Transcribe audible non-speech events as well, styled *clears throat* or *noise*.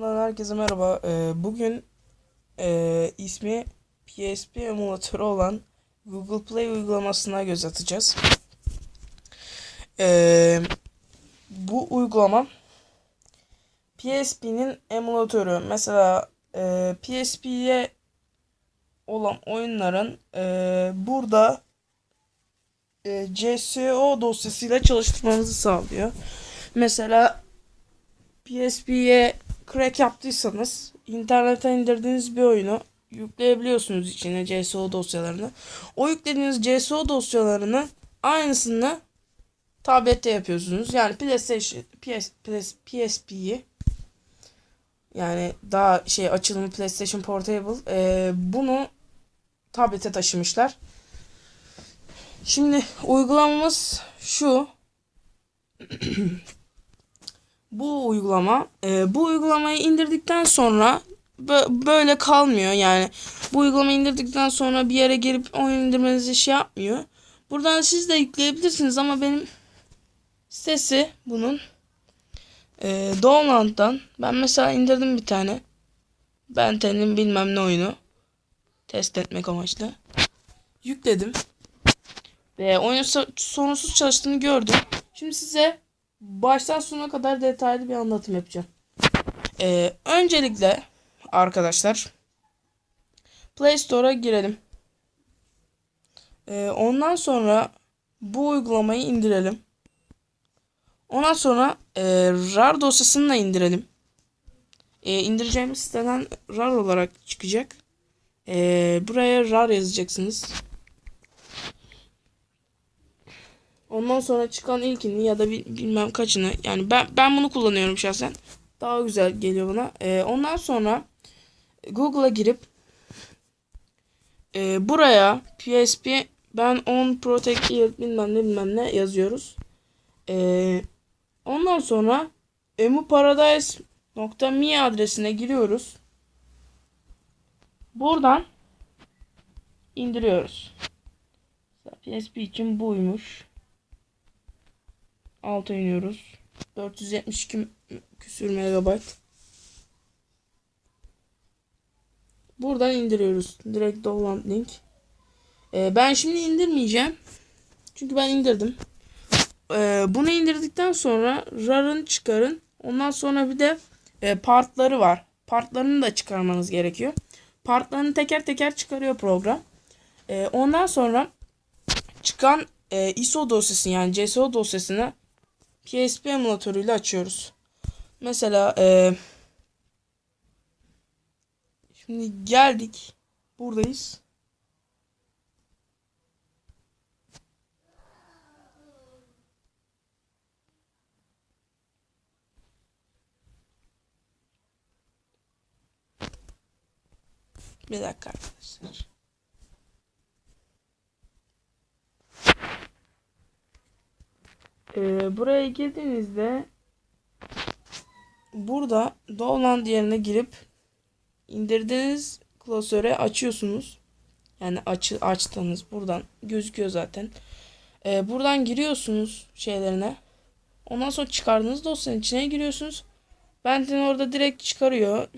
Herkese merhaba. Ee, bugün e, ismi PSP emülatörü olan Google Play uygulamasına göz atacağız. Ee, bu uygulama PSP'nin emülatörü. Mesela e, PSP'ye olan oyunların e, burada e, CSO dosyasıyla çalıştırmanızı sağlıyor. Mesela PSP'ye crack yaptıysanız internete indirdiğiniz bir oyunu yükleyebiliyorsunuz içine CSO dosyalarını. O yüklediğiniz CSO dosyalarını aynısını tablette yapıyorsunuz. Yani PlayStation PS, PS, PSP'yi yani daha şey açılımı PlayStation Portable e, bunu tablete taşımışlar. Şimdi uygulamamız şu. *clears throat* bu uygulama e, bu uygulamayı indirdikten sonra bö- böyle kalmıyor yani bu uygulamayı indirdikten sonra bir yere girip oyun indirmenizi şey yapmıyor. Buradan siz de yükleyebilirsiniz ama benim sitesi bunun e, Download'dan ben mesela indirdim bir tane Benten'in bilmem ne oyunu test etmek amaçlı yükledim ve oyun so- sorunsuz çalıştığını gördüm. Şimdi size baştan sona kadar detaylı bir anlatım yapacağım. Ee, öncelikle arkadaşlar Play Store'a girelim. Ee, ondan sonra bu uygulamayı indirelim. Ondan sonra e, RAR dosyasını da indirelim. E, indireceğimiz siteden RAR olarak çıkacak. E, buraya RAR yazacaksınız. Ondan sonra çıkan ilkini ya da bilmem kaçını yani ben ben bunu kullanıyorum şahsen. Daha güzel geliyor bana. Ee, ondan sonra Google'a girip e, buraya PSP ben on protect yield bilmem ne bilmem ne yazıyoruz. Ee, ondan sonra emuparadise.me adresine giriyoruz. Buradan indiriyoruz. PSP için buymuş. Alta iniyoruz. 472 küsür megabayt. Buradan indiriyoruz. Direkt download link. Ee, ben şimdi indirmeyeceğim. Çünkü ben indirdim. Ee, bunu indirdikten sonra RAR'ın çıkarın. Ondan sonra bir de e, partları var. Partlarını da çıkarmanız gerekiyor. Partlarını teker teker çıkarıyor program. Ee, ondan sonra çıkan e, ISO dosyasını yani CSO dosyasını PSP emülatörüyle açıyoruz. Mesela e, şimdi geldik. Buradayız. Bir dakika arkadaşlar. Ee, buraya girdiğinizde burada Download yerine girip indirdiğiniz klasöre açıyorsunuz. Yani açı, açtığınız buradan gözüküyor zaten. Ee, buradan giriyorsunuz şeylerine. Ondan sonra çıkardığınız dosyanın içine giriyorsunuz. Benten orada direkt çıkarıyor.